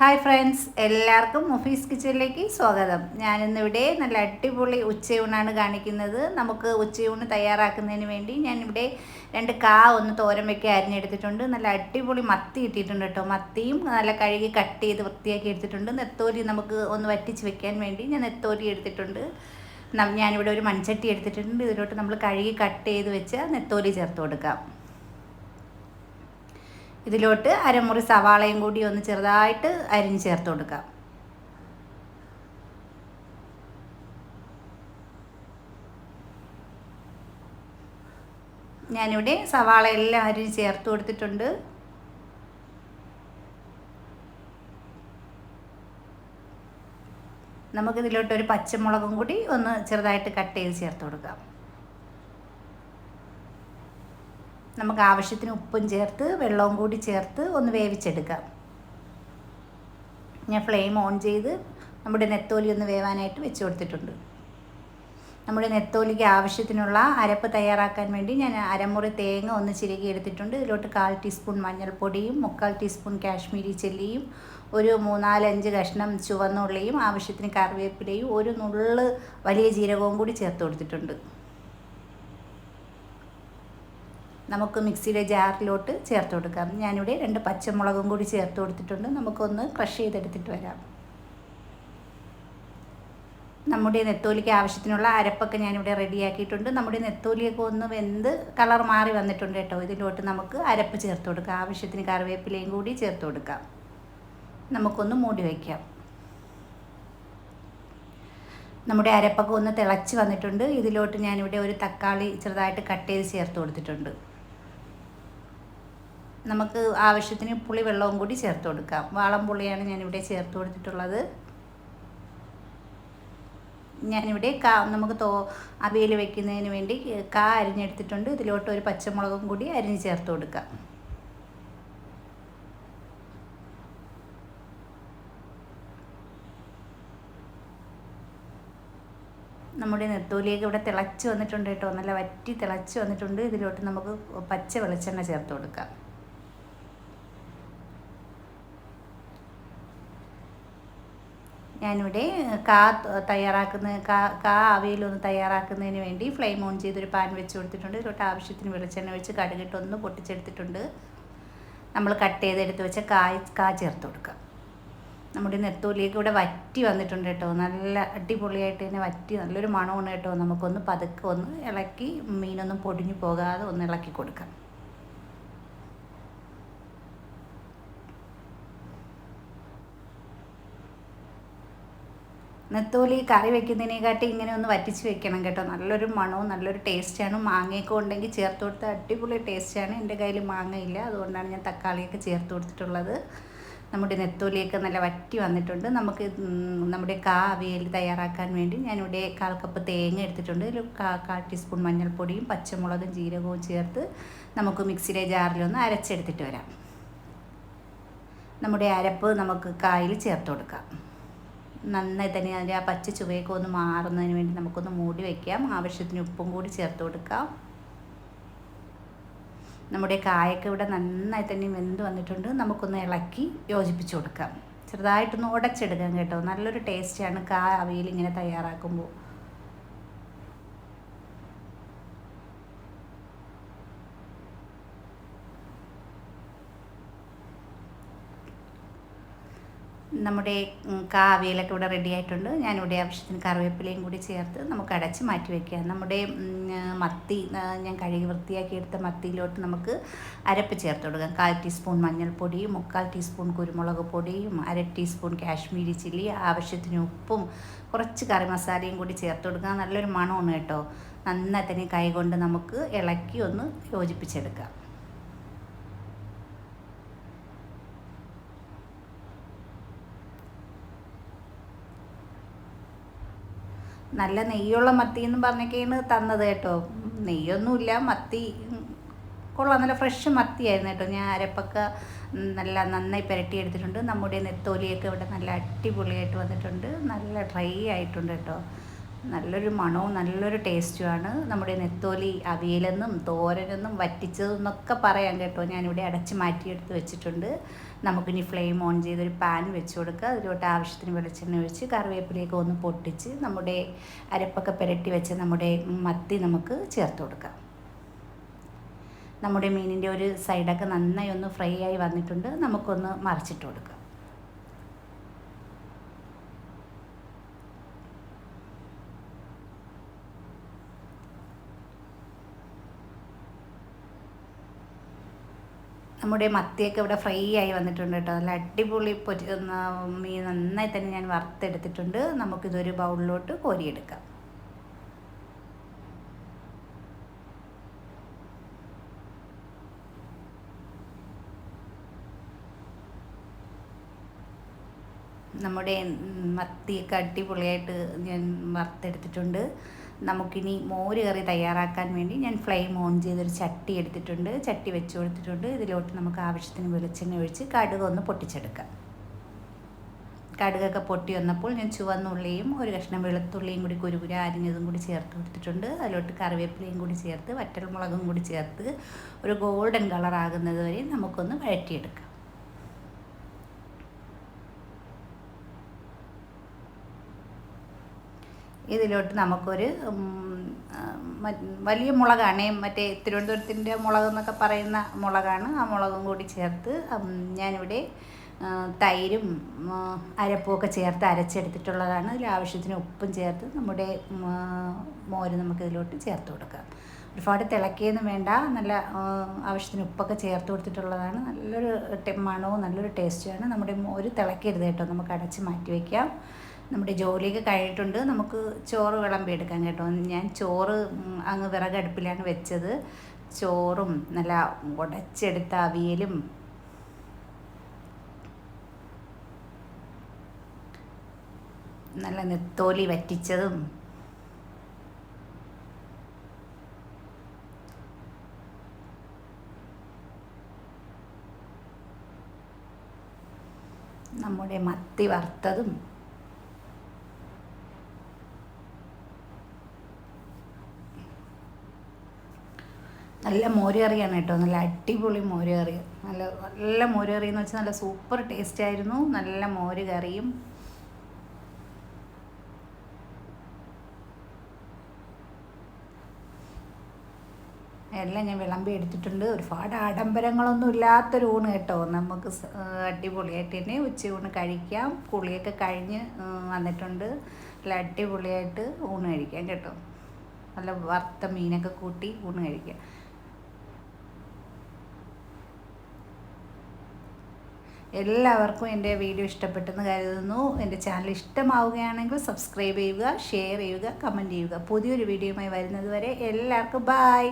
Hi friends എല്ലാവർക്കും മുഫീസ് കിച്ചണിലേക്ക് സ്വാഗതം. ഞാനിന്നിവിടെ നല്ല അടിപൊളി ഉച്ചയൂണാണ് കാണിക്കുന്നത്. നമുക്ക് ഉച്ചയൂണ് തയ്യാറാക്കുന്നതിന് വേണ്ടി ഞാനിവിടെ രണ്ട് കാ ഒന്ന് തോരൻ വെക്കി അരിഞ്ഞെടുത്തിട്ടുണ്ട്. നല്ല അടിപൊളി മത്തി ഇട്ടിട്ടുണ്ട് കേട്ടോ. മത്തിയും നല്ല കഴുകി കട്ട് ചെയ്ത് വൃത്തിയാക്കി എടുത്തിട്ടുണ്ട്. നെത്തോരി നമുക്ക് ഒന്ന് വറ്റിച്ച് വെക്കാൻ വേണ്ടി ഞാൻ നെത്തോരി എടുത്തിട്ടുണ്ട്. ഞാനിവിടെ ഒരു മൺചട്ടി എടുത്തിട്ടുണ്ട്. ഇതിലോട്ട് നമ്മൾ കഴുകി കട്ട് ചെയ്ത് വെച്ച നെത്തോലി ചേർത്ത് കൊടുക്കാം. ഇതിലോട്ട് അരമുറി സവാളയും കൂടി ഒന്ന് ചെറുതായിട്ട് അരിഞ്ഞ് ചേർത്ത് കൊടുക്കാം. ഞാനിവിടെ സവാള എല്ലാം അരിഞ്ഞ് ചേർത്ത് കൊടുത്തിട്ടുണ്ട്. നമുക്കിതിലോട്ട് ഒരു പച്ചമുളകും കൂടി ഒന്ന് ചെറുതായിട്ട് കട്ട് ചെയ്ത് ചേർത്ത് കൊടുക്കാം. നമുക്ക് ആവശ്യത്തിന് ഉപ്പും ചേർത്ത് വെള്ളവും കൂടി ചേർത്ത് ഒന്ന് വേവിച്ചെടുക്കാം. ഞാൻ ഫ്ലെയിം ഓൺ ചെയ്ത് നമ്മുടെ നെത്തോലി ഒന്ന് വേവാനായിട്ട് വെച്ച് കൊടുത്തിട്ടുണ്ട്. നമ്മുടെ നെത്തോലിക്ക് ആവശ്യത്തിനുള്ള അരപ്പ് തയ്യാറാക്കാൻ വേണ്ടി ഞാൻ അരമുറി തേങ്ങ ഒന്ന് ചിരകി എടുത്തിട്ടുണ്ട്. ഇതിലോട്ട് കാൽ ടീസ്പൂൺ മഞ്ഞൾപ്പൊടിയും മുക്കാൽ ടീസ്പൂൺ കാശ്മീരി ചെല്ലിയും ഒരു മൂന്നാലഞ്ച് കഷ്ണം ചുവന്നുള്ളിയും ആവശ്യത്തിന് കറിവേപ്പിലയും ഒരു നുള്ള് വലിയ ജീരകവും കൂടി ചേർത്ത് കൊടുത്തിട്ടുണ്ട്. നമുക്ക് മിക്സിയുടെ ജാറിലോട്ട് ചേർത്ത് കൊടുക്കാം. ഞാനിവിടെ രണ്ട് പച്ചമുളകും കൂടി ചേർത്ത് കൊടുത്തിട്ടുണ്ട്. നമുക്കൊന്ന് ക്രഷ് ചെയ്തെടുത്തിട്ട് വരാം. നമ്മുടെ നെത്തോലിക്ക് ആവശ്യത്തിനുള്ള അരപ്പൊക്കെ ഞാനിവിടെ റെഡിയാക്കിയിട്ടുണ്ട്. നമ്മുടെ നെത്തോലിയൊക്കെ ഒന്ന് വെന്ത് കളർ മാറി വന്നിട്ടുണ്ട് കേട്ടോ. ഇതിലോട്ട് നമുക്ക് അരപ്പ് ചേർത്ത് കൊടുക്കാം. ആവശ്യത്തിന് കറിവേപ്പിലയും കൂടി ചേർത്ത് കൊടുക്കാം. നമുക്കൊന്ന് മൂടി വയ്ക്കാം. നമ്മുടെ അരപ്പൊക്കെ ഒന്ന് തിളച്ച് വന്നിട്ടുണ്ട്. ഇതിലോട്ട് ഞാനിവിടെ ഒരു തക്കാളി ചെറുതായിട്ട് കട്ട് ചെയ്ത് ചേർത്ത് കൊടുത്തിട്ടുണ്ട്. നമുക്ക് ആവശ്യത്തിന് പുളി വെള്ളവും കൂടി ചേർത്ത് കൊടുക്കാം. വാളം പുളിയാണ് ഞാനിവിടെ ചേർത്ത് കൊടുത്തിട്ടുള്ളത്. ഞാനിവിടെ കാ നമുക്ക് തോ അവയിൽ വയ്ക്കുന്നതിന് വേണ്ടി കാ അരിഞ്ഞെടുത്തിട്ടുണ്ട്. ഇതിലോട്ട് ഒരു പച്ചമുളകും കൂടി അരിഞ്ഞ് ചേർത്ത് കൊടുക്കാം. നമ്മുടെ നെത്തോലിയൊക്കെ ഇവിടെ തിളച്ച് വന്നിട്ടുണ്ട് കേട്ടോ. നല്ല വറ്റി തിളച്ച് വന്നിട്ടുണ്ട്. ഇതിലോട്ട് നമുക്ക് പച്ച വെളിച്ചെണ്ണ ചേർത്ത് കൊടുക്കാം. ഞാനിവിടെ കാ തയ്യാറാക്കുന്ന കാ കാ അവയിലൊന്ന് തയ്യാറാക്കുന്നതിന് വേണ്ടി ഫ്ലെയിം ഓൺ ചെയ്തൊരു പാൻ വെച്ച് കൊടുത്തിട്ടുണ്ട്. ഇതിലോട്ട് ആവശ്യത്തിന് വെളിച്ചെണ്ണ വെച്ച് കടുകിട്ടൊന്ന് പൊട്ടിച്ചെടുത്തിട്ടുണ്ട്. നമ്മൾ കട്ട് ചെയ്തെടുത്ത് വെച്ച കായ് കാ ചേർത്ത് കൊടുക്കുക. നമ്മുടെ നെത്തോലിയൊക്കെ ഇവിടെ വറ്റി വന്നിട്ടുണ്ട് കേട്ടോ. നല്ല അടിപൊളിയായിട്ട് തന്നെ വറ്റി നല്ലൊരു മണമാണ് കേട്ടോ. നമുക്കൊന്ന് പതുക്കെ ഒന്ന് ഇളക്കി മീനൊന്നും പൊടിഞ്ഞു പോകാതെ ഒന്ന് ഇളക്കി കൊടുക്കാം നെത്തോലി കറി വെക്കുന്നതിനെക്കാട്ടി ഇങ്ങനെ ഒന്ന് വറ്റിച്ച് വെക്കണം കേട്ടോ. നല്ലൊരു മണവും നല്ലൊരു ടേസ്റ്റാണ് മാങ്ങയൊക്കെ ഉണ്ടെങ്കിൽ ചേർത്ത് കൊടുത്ത അടിപൊളി ടേസ്റ്റാണ് എന്റെ കയ്യിൽ മാങ്ങയില്ല. അതുകൊണ്ടാണ് ഞാൻ തക്കാളിയൊക്കെ ചേർത്ത് കൊടുത്തിട്ടുള്ളത്. നമ്മുടെ നെത്തോലിയൊക്കെ നല്ല വറ്റി വന്നിട്ടുണ്ട്. നമുക്ക് നമ്മുടെ കാ അവിയൽ തയ്യാറാക്കാൻ വേണ്ടി ഞാനിവിടെ കാൽ കപ്പ് തേങ്ങ എടുത്തിട്ടുണ്ട്. ഒരു കാ കാൽ ടീസ്പൂൺ മഞ്ഞൾപ്പൊടിയും പച്ചമുളകും ജീരകവും ചേർത്ത് നമുക്ക് മിക്സിയിലെ ജാറിലൊന്ന് അരച്ചെടുത്തിട്ട് വരാം. നമ്മുടെ അരപ്പ് നമുക്ക് കായിൽ ചേർത്ത് കൊടുക്കാം. നന്നായി തന്നെ അതിന്റെ ആ പച്ച ചുവയൊക്കെ ഒന്ന് മാറുന്നതിന് വേണ്ടി നമുക്കൊന്ന് മൂടി വയ്ക്കാം ആവശ്യത്തിന് ഉപ്പും കൂടി ചേർത്ത് കൊടുക്കാം. നമ്മുടെ കായൊക്കെ ഇവിടെ നന്നായി തന്നെ വെന്ത് വന്നിട്ടുണ്ട്. നമുക്കൊന്ന് ഇളക്കി യോജിപ്പിച്ച് കൊടുക്കാം. ചെറുതായിട്ടൊന്ന് ഉടച്ചെടുക്കാം കേട്ടോ. നല്ലൊരു ടേസ്റ്റാണ് കാ അവയിൽ ഇങ്ങനെ തയ്യാറാക്കുമ്പോൾ. നമ്മുടെ കാവിയിലൊക്കെ ഇവിടെ റെഡി ആയിട്ടുണ്ട്. ഞാനിവിടെ ആവശ്യത്തിന് കറിവേപ്പിലയും കൂടി ചേർത്ത് നമുക്ക് അടച്ച് മാറ്റി വയ്ക്കാം നമ്മുടെ മത്തി ഞാൻ കഴുകി വൃത്തിയാക്കി എടുത്ത മത്തിയിലോട്ട് നമുക്ക് അരപ്പ് ചേർത്ത് കൊടുക്കാം. കാൽ ടീസ്പൂൺ മഞ്ഞൾപ്പൊടിയും മുക്കാൽ ടീസ്പൂൺ കുരുമുളക് പൊടിയും അര ടീസ്പൂൺ കാശ്മീരി ചില്ലി ആവശ്യത്തിന് ഉപ്പും കുറച്ച് കറി മസാലയും കൂടി ചേർത്ത് കൊടുക്കാം. നല്ലൊരു മണമാണ് കേട്ടോ. നന്നായി തന്നെ കൈ കൊണ്ട് നമുക്ക് ഇളക്കി ഒന്ന് യോജിപ്പിച്ചെടുക്കാം. നല്ല നെയ്യുള്ള മത്തി എന്ന് പറഞ്ഞൊക്കെയാണ് തന്നത് കേട്ടോ. നെയ്യൊന്നുമില്ല മത്തി. കൊള്ളാം നല്ല ഫ്രഷ് മത്തിയായിരുന്നു കേട്ടോ. ഞാൻ അരപ്പൊക്കെ നല്ല നന്നായി പുരട്ടിയെടുത്തിട്ടുണ്ട്. നമ്മുടെ നെത്തോലിയൊക്കെ ഇവിടെ നല്ല അടിപൊളിയായിട്ട് വന്നിട്ടുണ്ട്. നല്ല ഡ്രൈ ആയിട്ടുണ്ട് കേട്ടോ. നല്ലൊരു മണവും നല്ലൊരു ടേസ്റ്റുമാണ് നമ്മുടെ നെത്തോലി അവിയലെന്നും തോരനെന്നും വറ്റിച്ചതെന്നൊക്കെ പറയാം കേട്ടോ. ഞാനിവിടെ അടച്ച് മാറ്റിയെടുത്ത് വെച്ചിട്ടുണ്ട്. നമുക്കിനി ഫ്ലെയിം ഓൺ ചെയ്തൊരു പാൻ വെച്ച് കൊടുക്കുക. അതിലോട്ട് ആവശ്യത്തിന് വെളിച്ചെണ്ണ ഒഴിച്ച് കറിവേപ്പിലേക്ക് ഒന്ന് പൊട്ടിച്ച് നമ്മുടെ അരപ്പൊക്കെ പുരട്ടി വെച്ച് നമ്മുടെ മത്തി നമുക്ക് ചേർത്ത് കൊടുക്കാം. നമ്മുടെ മീനിന്റെ ഒരു സൈഡൊക്കെ നന്നായി ഒന്ന് ഫ്രൈ ആയി വന്നിട്ടുണ്ട്. നമുക്കൊന്ന് മറിച്ചിട്ട് കൊടുക്കാം. നമ്മുടെ മത്തിയൊക്കെ ഇവിടെ ഫ്രൈ ആയി വന്നിട്ടുണ്ട് കേട്ടോ. നല്ല അടിപൊളി പൊരി മീൻ നന്നായി തന്നെ ഞാൻ വറുത്തെടുത്തിട്ടുണ്ട്. നമുക്കിതൊരു ബൗളിലോട്ട് കോരിയെടുക്കാം. നമ്മുടെ മത്തിയൊക്കെ അടിപൊളിയായിട്ട് ഞാൻ വറുത്തെടുത്തിട്ടുണ്ട്. നമുക്കിനി മോര് കറി തയ്യാറാക്കാൻ വേണ്ടി ഞാൻ ഫ്ലെയിം ഓൺ ചെയ്തൊരു ചട്ടി എടുത്തിട്ടുണ്ട്. ചട്ടി വെച്ച് കൊടുത്തിട്ടുണ്ട്. ഇതിലോട്ട് നമുക്ക് ആവശ്യത്തിന് വെളിച്ചെണ്ണ ഒഴിച്ച് കടുക് ഒന്ന് പൊട്ടിച്ചെടുക്കാം. കടുകൊക്കെ പൊട്ടി വന്നപ്പോൾ ഞാൻ ചുവന്നുള്ളിയും ഒരു കഷ്ണം വെളുത്തുള്ളിയും കൂടി കുരുകുര അരിഞ്ഞതും കൂടി ചേർത്ത് കൊടുത്തിട്ടുണ്ട്. അതിലോട്ട് കറിവേപ്പിലയും കൂടി ചേർത്ത് വറ്റൽമുളകും കൂടി ചേർത്ത് ഒരു ഗോൾഡൻ കളർ ആകുന്നത് വരെ നമുക്കൊന്ന് വഴറ്റിയെടുക്കാം. ഇതിലോട്ട് നമുക്കൊരു വലിയ മുളകാണ്. മറ്റേ തിരുവനന്തപുരത്തിന്റെ മുളക് എന്നൊക്കെ പറയുന്ന മുളകാണ്. ആ മുളകും കൂടി ചേർത്ത് ഞാനിവിടെ തൈരും അരപ്പുമൊക്കെ ചേർത്ത് അരച്ചെടുത്തിട്ടുള്ളതാണ്. ഇതിൽ ആവശ്യത്തിന് ഉപ്പും ചേർത്ത് നമ്മുടെ മോര് നമുക്ക് ഇതിലോട്ട് ചേർത്ത് കൊടുക്കാം. ഒരുപാട് തിളക്കിയൊന്നും വേണ്ട. നല്ല ആവശ്യത്തിന് ഉപ്പൊക്കെ ചേർത്ത് കൊടുത്തിട്ടുള്ളതാണ്. നല്ലൊരു മണവും നല്ലൊരു ടേസ്റ്റുമാണ് നമ്മുടെ മോര് തിളക്കരുത് കേട്ടോ. നമുക്ക് അടച്ച് മാറ്റി വയ്ക്കാം നമ്മുടെ ജോലിയൊക്കെ കഴിഞ്ഞിട്ടുണ്ട്. നമുക്ക് ചോറ് വിളമ്പിയെടുക്കാം കേട്ടോ. ഞാൻ ചോറ് അങ്ങ് വിറകടുപ്പിലാണ് വെച്ചത്. ചോറും നല്ല ഉടച്ചെടുത്ത അവിയലും. നല്ല നെത്തോലി വറ്റിച്ചതും. നമ്മുടെ മത്തി വറുത്തതും. നല്ല മോരുകറിയാണ് കേട്ടോ. നല്ല അടിപൊളി മോരുകറി. നല്ല നല്ല മോരുകറി എന്ന് വെച്ചാൽ നല്ല സൂപ്പർ ടേസ്റ്റ് ആയിരുന്നു. നല്ല മോര് കറിയും എല്ലാം ഞാൻ വിളമ്പി എടുത്തിട്ടുണ്ട്. ഒരുപാട് ആഡംബരങ്ങളൊന്നും ഇല്ലാത്തൊരു ഊണ് കേട്ടോ. നമുക്ക് അടിപൊളിയായിട്ട് തന്നെ ഉച്ചയൂണ് കഴിക്കാം. കുളിയൊക്കെ കഴിഞ്ഞ് വന്നിട്ടുണ്ട്. നല്ല അടിപൊളിയായിട്ട് ഊണ് കഴിക്കാം കേട്ടോ. നല്ല വറുത്ത മീനൊക്കെ കൂട്ടി ഊണ് കഴിക്കാം. എല്ലാവർക്കും എന്റെ വീഡിയോ ഇഷ്ടപ്പെട്ടെന്ന് കരുതുന്നു. എന്റെ ചാനൽ ഇഷ്ടമാവുകയാണെങ്കിൽ സബ്സ്ക്രൈബ് ചെയ്യുക ഷെയർ ചെയ്യുക കമന്റ് ചെയ്യുക. പുതിയൊരു വീഡിയോയുമായി വരുന്നത് വരെ എല്ലാവർക്കും ബായ്